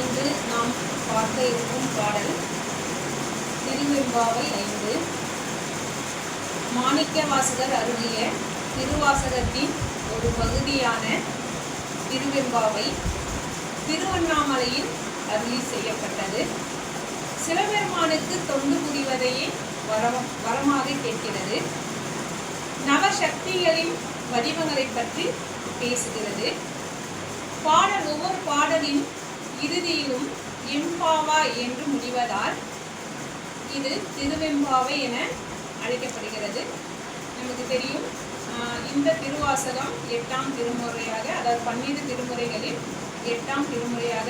இன்று நாம் பார்க்க இருக்கும் பாடல் திருவெம்பாவை ஐந்து. மாணிக்க வாசகர் அருளிய திருவாசகத்தின் ஒரு பகுதியான திருவெம்பாவை திருவண்ணாமலையில் அருளி செய்யப்பட்டது. சிவபெருமானுக்கு தொண்டு புரிவதையே வரம் வரமாக கேட்கிறது. நவசக்திகளின் வடிவங்களை பற்றி பேசுகிறது. பாடல் ஒவ்வொரு பாடலின் இறுதியிலும் எம்பாவா என்று முடிவதால் இது திருவெம்பாவை என அழைக்கப்படுகிறது. நமக்கு தெரியும் இந்த திருவாசகம் எட்டாம் திருமுறையாக அதாவது பன்னிரு திருமுறைகளில் எட்டாம் திருமுறையாக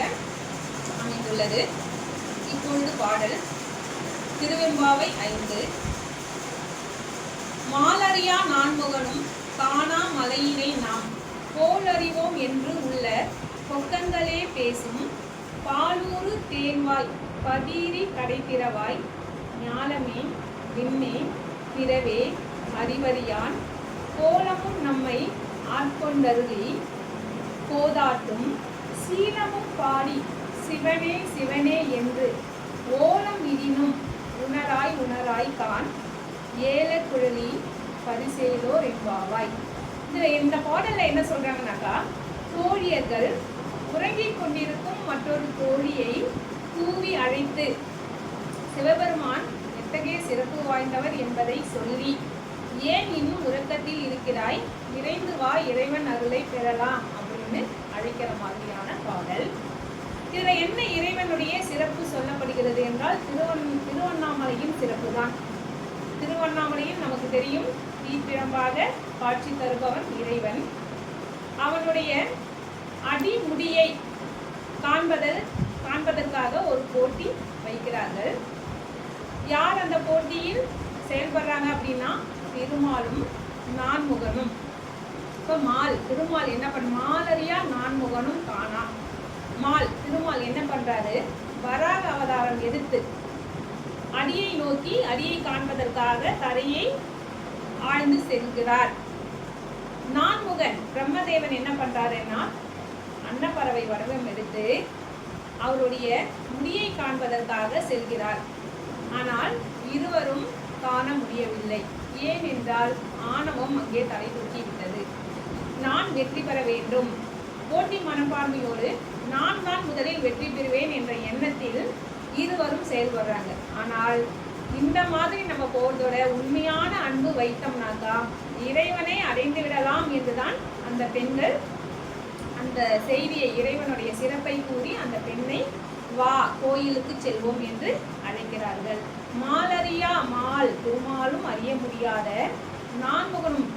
அமைந்துள்ளது. இப்பொழுது பாடல் திருவெம்பாவை ஐந்து. மாலறியா நான்முகனும் காணா மலையினை நாம் போலறிவோம் என்று உள்ள பொக்கங்களே பேசும். பாலூறு தேன்வாய் பதீரி கடைத்திறவாய் ஞாலமே விண்ணே பிறவே அறிவறியான். கோலமும் நம்மை ஆட்கொண்டருளி கோதாட்டும். சீலமும் பாடி சிவனே சிவனே என்று ஓலம் இடினும் உணராய் உணராய் தான் ஏல குழலி பரிசேலோர் என்பாவாய். இதில் இந்த பாடலில் என்ன சொல்கிறாங்கனாக்கா தோழியர்கள் உறங்கிக் கொண்டிருக்கும் மற்றொரு தோழியை கூவி அழைத்து. சிவபெருமான் எத்தகைய சிறப்பு வாய்ந்தவர் என்பதை சொல்லி ஏன் இன்னும் உறக்கத்தில் இருக்கிறாய்? விரைந்து வா இறைவன் அருளை பெறலாம் அப்படின்னு அழைக்கிற மாதிரியான பாடல். இதுல என்ன இறைவனுடைய சிறப்பு சொல்லப்படுகிறது என்றால் திருவண் திருவண்ணாமலையின் சிறப்பு தான் திருவண்ணாமலையில் நமக்கு தெரியும் தீப்பிழம்பாக காட்சி தருபவன் இறைவன். அவனுடைய அடிமுடியை காண்பதல் காண்பதற்காக ஒரு போட்டி வைக்கிறார்கள். யார் அந்த போட்டியில் செயல்படுறாங்க அப்படின்னா திருமாலும் நான்முகனும். இப்போ மால் திருமால் என்ன பண்ண மாலரியா நான்முகனும் காணா. மால் திருமால் என்ன பண்றாரு? வராக அவதாரம் எடுத்து அடியை நோக்கி அடியை காண்பதற்காக தரையை ஆழ்ந்து செல்கிறார். நான்முகன் பிரம்மதேவன் என்ன பண்றாருன்னா அன்னப்பறவை வடிவம் எடுத்து அவருடைய முடியை காண்பதற்காக செல்கிறார். ஆனால் இருவரும் காண முடியவில்லை. ஏனென்றால் ஆணவம் அங்கே தலை நான் வெற்றி பெற வேண்டும். போட்டி மனப்பான்மையோடு நான் தான் முதலில் வெற்றி பெறுவேன் என்ற எண்ணத்தில் இருவரும் செயல்படுறாங்க. ஆனால் இந்த மாதிரி நம்ம போறதோட உண்மையான அன்பு வைத்தோம்னாக்கா இறைவனை அடைந்து விடலாம் என்றுதான் அந்த பெண்கள் அந்த செய்தியை இறைவனுடைய சிறப்பை கூறி அந்த பெண்ணை வா கோயிலுக்கு செல்வோம் என்று அழைக்கிறார்கள். மாலறியா மால் திருமாலும் அறிய முடியாத நான்முகனும்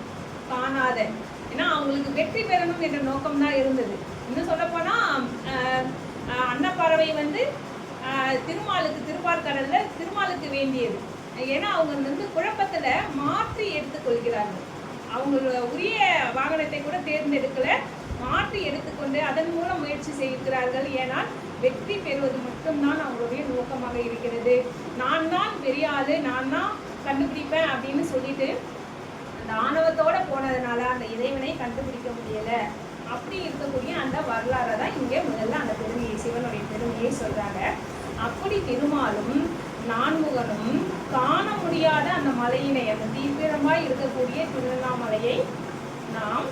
காணாத. ஏன்னா அவங்களுக்கு வெற்றி பெறணும் என்ற நோக்கம் தான் இருந்தது. இன்னும் சொல்லப்போனால் அன்னப்பறவை வந்து திருமாலுக்கு திருப்பார்கடல்ல திருமாலுக்கு வேண்டியது. ஏன்னா அவங்க வந்து குழப்பத்துல மாற்றி எடுத்துக்கொள்கிறார்கள் அவங்களோட உரிய வாகனத்தை கூட தேர்ந்தெடுக்கல. மாற்றி எடுத்துக்கொண்டு அதன் மூலம் முயற்சி செய்கிறார்கள். ஏனால் வெற்றி பெறுவது மட்டும்தான் அவங்களுடைய நோக்கமாக இருக்கிறது. நான் தான் பெரிய ஆளு நான் தான் கண்டுபிடிப்பேன் அப்படின்னு சொல்லிட்டு அந்த ஆணவத்தோட போனதுனால அந்த இறைவனை கண்டுபிடிக்க முடியல. அப்படி இருக்கக்கூடிய அந்த வரலாறை தான் இங்கே முதல்ல அந்த பெருமையை சிவனுடைய பெருமையை சொல்றாங்க. அப்படி திருமாலும் நான்முகனும் காண முடியாத அந்த மலையினை அந்த தீவிரமாய் இருக்கக்கூடிய திருவண்ணாமலையை நாம்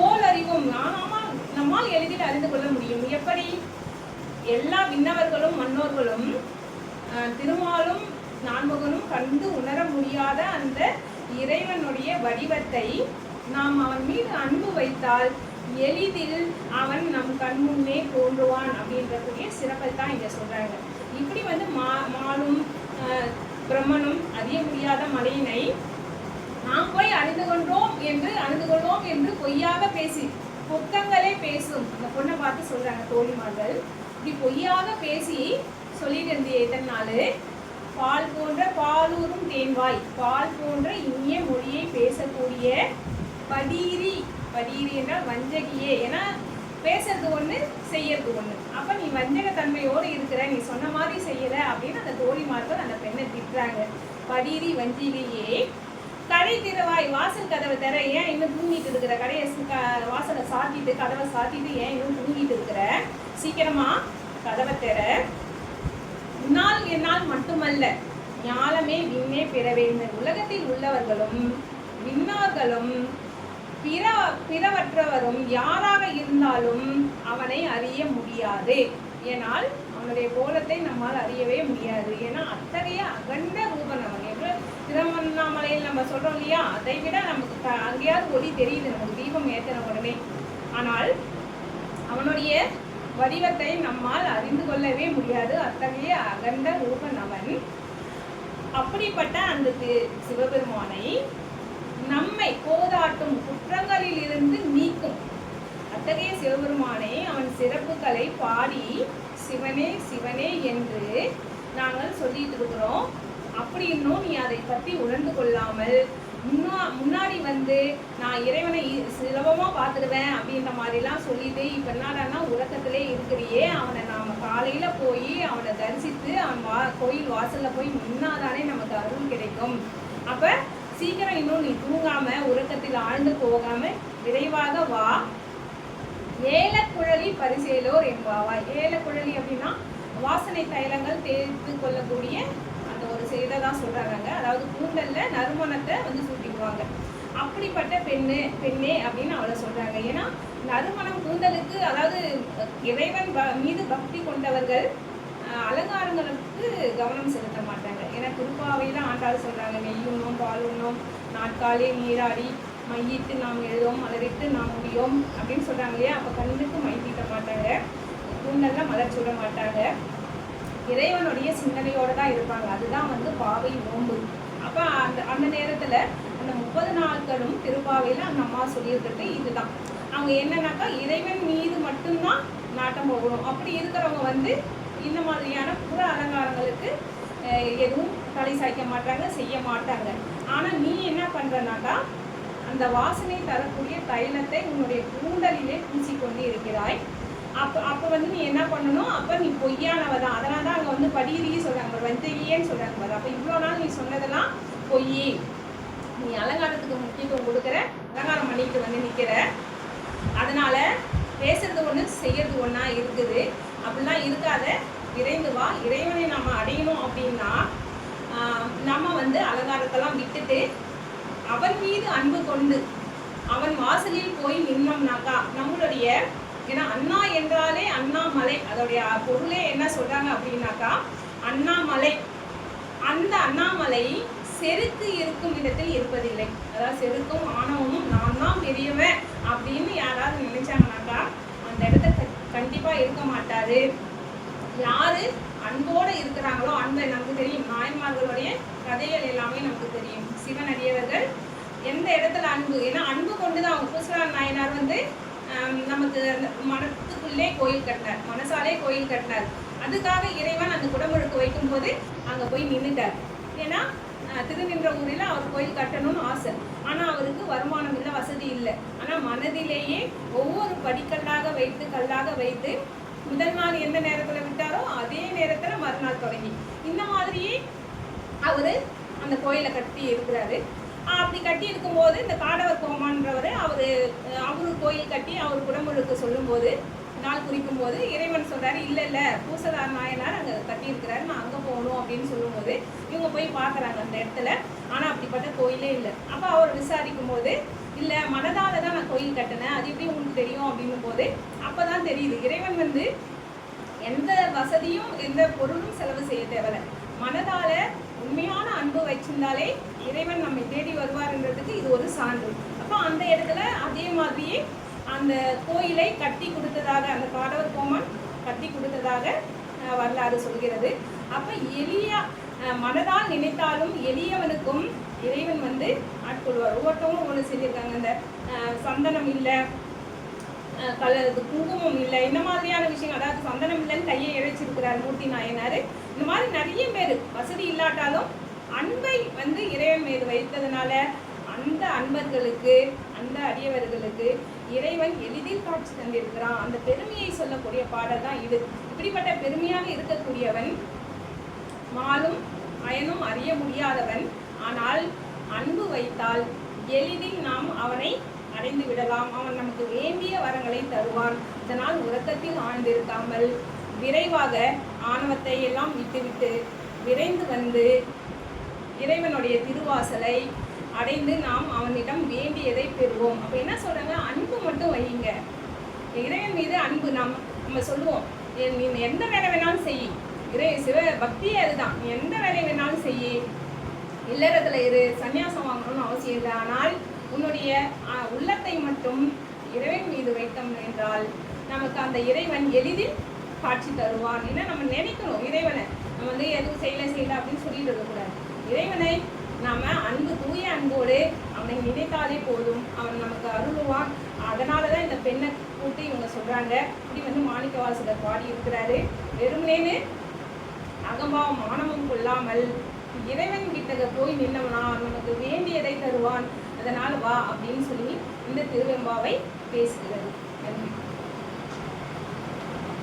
போல் அறிவோம் நானாமா நம்மால் எளிதில் அறிந்து கொள்ள முடியும். எப்படி எல்லா விண்ணவர்களும் மன்னோர்களும் அஹ், திருமாலும் நான்முகனும் கண்டு உணர முடியாத அந்த இறைவனுடைய வடிவத்தை நாம் அவன் மீது அன்பு வைத்தால் எளிதில் அவன் நம் கண்முன்னே தோன்றுவான் அப்படின்றக்கூடிய சிறப்பை தான் இங்க சொல்றாங்க. இப்படி வந்து மா மாலும் அஹ், பிரம்மனும் அறிய முடியாத மலையினை நாம் போய் அணிந்து கொண்டோம் என்று அணிந்து கொள்வோம் என்று பொய்யாக பேசி பொக்கங்களே பேசும் அந்த பொண்ணை பார்த்து சொல்றாங்க தோழிமார்கள். இப்படி பொய்யாக பேசி சொல்லிட்டு இருந்திய இதனால பால் போன்ற பாலூரும் தேன்வாய் பால் போன்ற இனிய மொழியை பேசக்கூடிய பதீரி பதீரி என்றால் வஞ்சகியே. ஏன்னா பேசுறது ஒண்ணு செய்யறது ஒண்ணு. அப்ப நீ வஞ்சக தன்மையோடு இருக்கிற நீ சொன்ன மாதிரி செய்யல அப்படின்னு அந்த தோழிமார்கள் அந்த பெண்ணை திட்டுறாங்க. பதீரி வஞ்சிகையே. கடை திறவாய் வாசல் கதவை தர ஏன் இன்னும் தூங்கிட்டு இருக்கிற? கடையை க- வாசலை சாத்திட்டு கதவை சாத்திட்டு ஏன் இன்னும் தூங்கிட்டு இருக்கிற? சீக்கிரமா கதவை தர உன்னால் என்னால் மட்டுமல்ல ஞாலமே விண்ணே பிறவே இந்த உலகத்தில் உள்ளவர்களும் விண்ணார்களும் பிற பிறவற்றவரும் யாராக இருந்தாலும் அவனை அறிய முடியாது. ஏனால் அவனுடைய கோலத்தை நம்மால் அறியவே முடியாது. ஏன்னா அத்தகைய அகண்ட ரூபன் அவன். திருவண்ணாமலையில் நம்ம சொல்றோம் இல்லையா? அதை விட நமக்கு அங்கேயாவது ஒளி தெரியுது. நமக்கு தீபம் ஏற்றின உடனே. ஆனால் அவனுடைய வடிவத்தை நம்மால் அறிந்து கொள்ளவே முடியாது. அத்தகைய அகண்ட ரூபன் அவன் அப்படிப்பட்ட அந்த தி- சிவபெருமானை நம்மை போதாட்டும் குற்றங்களில் இருந்து நீக்கும். அத்தகைய சிவபெருமானை அவன் சிறப்புகளை பாடி சிவனே சிவனே என்று நாங்கள் சொல்லிட்டு இருக்கிறோம். அப்படி இன்னும் நீ அதை பற்றி உணர்ந்து கொள்ளாமல் முன்னா முன்னாடி வந்து நான் இறைவனை சுலபமாக சுலபமா பார்த்துடுவேன் அப்படின்ற மாதிரிலாம் சொல்லிட்டு இப்ப என்னடான்னா உறக்கத்திலே இருக்கிறியே. அவனை நாம காலையில போய் அவனை தரிசித்து அவன் வா கோயில் வாசல்ல போய் முன்னாதானே நமக்கு அருள் கிடைக்கும். அப்ப சீக்கிரம் இன்னும் நீ தூங்காம உறக்கத்தில் ஆழ்ந்து போகாம விரைவாக வா. ஏலக்குழலி பரிசேலோர் என்பாவா ஏலக்குழலி அப்படின்னா வாசனை தைலங்கள் தேர்த்து கொள்ளக்கூடிய செய்ததாக சொல்கிறாங்க அதாவது கூந்தலில் நறுமணத்தை வந்து சூட்டிக்குவாங்க. அப்படிப்பட்ட பெண்ணு பெண்ணே அப்படின்னு அவளை சொல்கிறாங்க ஏன்னா நறுமணம் கூந்தலுக்கு அதாவது இறைவன் ப- மீது பக்தி கொண்டவர்கள் அலங்காரங்களுக்கு கவனம் செலுத்த மாட்டாங்க. ஏன்னா திருப்பாவையில் ஆண்டாள் சொல்கிறாங்க நெய் உண்ணும் பால் நாட்காலே நீராடி மையிட்டு நாம் எழுதுவோம் மலரிட்டு நாம் முடியோம் அப்படின்னு சொல்கிறாங்க இல்லையா? அப்போ கண்ணுக்கு மை தீட்ட மாட்டாங்க. கூந்தல்லாம் மலர் சுட மாட்டாங்க. இறைவனுடைய சிந்தனையோடு தான் இருப்பாங்க. அதுதான் வந்து பாவை நோன்பு. அப்போ அந்த அந்த நேரத்தில் அந்த முப்பது நாட்களும் திருப்பாவையில் அந்த அம்மா சொல்லியிருக்கிறது இதுதான். அவங்க என்னன்னாக்கா இறைவன் மீது மட்டும்தான் நாட்டம் போகணும். அப்படி இருக்கிறவங்க வந்து இந்த மாதிரியான புற அலங்காரங்களுக்கு எதுவும் தலை சாய்க்க மாட்டாங்க செய்ய மாட்டாங்க. ஆனால் நீ என்ன பண்ணுறனாக்கா அந்த வாசனை தரக்கூடிய தைலத்தை உன்னுடைய கூந்தலிலே பூசிக்கொண்டு இருக்கிறாய். அப்போ அப்போ வந்து நீ என்ன பண்ணணும்? அப்போ நீ பொய்யானவ தான். அதனால தான் அங்கே வந்து படியிலேயே சொல்கிறாங்க பாரு, சொல்கிறாங்க பாரு. அப்போ இவ்வளோ நாள் நீ சொன்னதெல்லாம் பொய் நீ அலங்காரத்துக்கு முக்கியத்துவம் கொடுக்குற அலங்காரம் பண்ணிட்டு வந்து நிற்கிற அதனால பேசுறது ஒன்று செய்யறது ஒன்றா இருக்குது. அப்படிலாம் இருக்காத. விரைந்து வா. இறைவனை நம்ம அடையணும் அப்படின்னா நம்ம வந்து அலங்காரத்தெல்லாம் விட்டுட்டு அவன் மீது அன்பு கொண்டு அவன் வாசலில் போய் நின்னோம்னாக்கா நம்மளுடைய ஏன்னா அண்ணா என்றாலே அண்ணாமலை. அதோடைய பொருளே என்ன சொல்றாங்க அப்படின்னாக்கா அண்ணாமலை. அந்த அண்ணாமலை செருக்கு இருக்கும் இடத்தில் இருப்பதில்லை. அதாவது செருக்கும் ஆணவமும் நான் தான் பெரியவன் அப்படின்னு யாராவது நினைச்சாங்கனாக்கா அந்த இடத்த க- கண்டிப்பா இருக்க மாட்டாரு. யாரு அன்போட இருக்கிறாங்களோ அன்பை நமக்கு தெரியும். நாயன்மார்களுடைய கதைகள் எல்லாமே நமக்கு தெரியும். சிவன் அடியவர்கள் எந்த இடத்துல அன்பு? ஏன்னா அன்பு கொண்டுதான் அவங்க பூசலார் நாயனார் வந்து நமக்கு அந்த மனத்துக்குள்ளே கோயில் கட்டினார். மனசாலே கோயில் கட்டினார். அதுக்காக இறைவன் அந்த குடமுழுக்கு வைக்கும்போது அங்கே போய் நின்றுட்டார் ஏன்னா திருநின்ற ஊரில் அவர் கோயில் கட்டணும்னு ஆசை. ஆனால் அவருக்கு வருமானம் இல்லை வசதி இல்லை. ஆனால் மனதிலேயே ஒவ்வொரு படிக்கல்லாக வைத்து கல்லாக வைத்து முதல் நாள் எந்த நேரத்தில் விட்டாரோ அதே நேரத்தில் மறுநாள் தொடங்கி. இந்த மாதிரியே அவர் அந்த கோயிலை கட்டி இருக்கிறாரு. அப்படி கட்டி இருக்கும்போது இந்த காடவர் கோமான்றவர் அவர் அஹ் அவரு கோயில் கட்டி அவர் குடமுழுக்கு சொல்லும்போது நாள் குறிக்கும் போது இறைவன் சொல்றாரு இல்ல இல்ல பூசதார் நாயனார் அங்க கட்டியிருக்கிறாரு நான் அங்க போகணும் அப்படின்னு சொல்லும்போது இவங்க போய் பார்க்கறாங்க அந்த இடத்துல. ஆனா அப்படிப்பட்ட கோயிலே இல்லை. அப்ப அவர் விசாரிக்கும் போது இல்ல மனதால தான் நான் கோயில் கட்டினேன் அது எப்படி உங்களுக்கு தெரியும்? அப்படின்னும் போது அப்பதான் தெரியுது. இறைவன் வந்து எந்த வசதியும் எந்த பொருளும் செலவு செய்ய தேவையில்ல. மனதால உண்மையான அன்பு வச்சிருந்தாலே இறைவன் நம்மை தேடி வருவார்ன்றதுக்கு இது ஒரு சான்று. அப்போ அந்த இடத்துல அதே மாதிரியே அந்த கோயிலை கட்டி கொடுத்ததாக அந்த பாடவர் கோமான் கட்டி கொடுத்ததாக வரலாறு சொல்கிறது. அப்போ எளிய மனதால் நினைத்தாலும் எளியவனுக்கும் இறைவன் வந்து ஆட்கொள்வார். ஒவ்வொருத்தவங்களும் ஒன்று செஞ்சுருக்காங்க இந்த சந்தனம் இல்லை கல குங்குமம் இல்லை இந்த மாதிரியான விஷயங்கள். அதாவது சந்தனம் இல்லைன்னு கையை இழைச்சிருக்கிறார் மூர்த்தி நாயனார். இந்த மாதிரி நிறைய பேர் வசதி இல்லாட்டாலும் அன்பை வந்து இறைவன் மீது வைத்ததுனால அந்த அன்பர்களுக்கு அந்த அடியவர்களுக்கு இறைவன் எளிதில் காட்சி தந்திருக்கிறான். அந்த பெருமையை சொல்லக்கூடிய பாடல் தான் இது. இப்படிப்பட்ட பெருமையாக இருக்கக்கூடியவன் மாலும் அயனும் அறிய முடியாதவன். ஆனால் அன்பு வைத்தால் எளிதில் நாம் அவனை அடைந்து விடலாம். அவன் நமக்கு வேண்டிய வரங்களை தருவான். இதனால் உறக்கத்தில் ஆழ்ந்திருக்காமல் விரைவாக ஆணவத்தை எல்லாம் விட்டுவிட்டு விரைந்து வந்து இறைவனுடைய திருவாசலை அடைந்து நாம் அவனிடம் வேண்டியதை பெறுவோம். அப்போ என்ன சொல்கிறாங்க அன்பு மட்டும் வையுங்க. இறைவன் மீது அன்பு நாம் நம்ம சொல்லுவோம். நீ எந்த வேலை வேணாலும் செய். இறை சிவ பக்தியே அதுதான். நீ எந்த வேலை வேணாலும் செய். இல்லறத்தில் இரு சந்நியாசம் வாங்கணும்னு அவசியம் இல்லை. ஆனால் உன்னுடைய உள்ளத்தை மட்டும் இறைவன் மீது வைத்தோம் என்றால் நமக்கு அந்த இறைவன் எளிதில் காட்சி தருவான் ஏன்னா நம்ம நினைக்கணும் இறைவனை நம்ம வந்து எதுவும் செய்யல செய்யல அப்படின்னு சொல்லிட்டு இருக்கக்கூடாது. இறைவனை நாம் அன்பு தூய அன்போடு அவனை நினைத்தாலே போதும். அவன் நமக்கு அருளுவான். அதனால தான் இந்த பெண்ணை கூட்டி இவங்க சொல்கிறாங்க இப்படி வந்து மாணிக்க வாசகர் பாடி இருக்கிறாரு. வெறுமனேன்னு அகம்பாவம் மானமும் கொள்ளாமல் இறைவன் கிட்ட போய் நின்னவனா நமக்கு வேண்டியதை தருவான். அதனால் வா அப்படின்னு சொல்லி இந்த திருவெம்பாவை பேசுகிறது.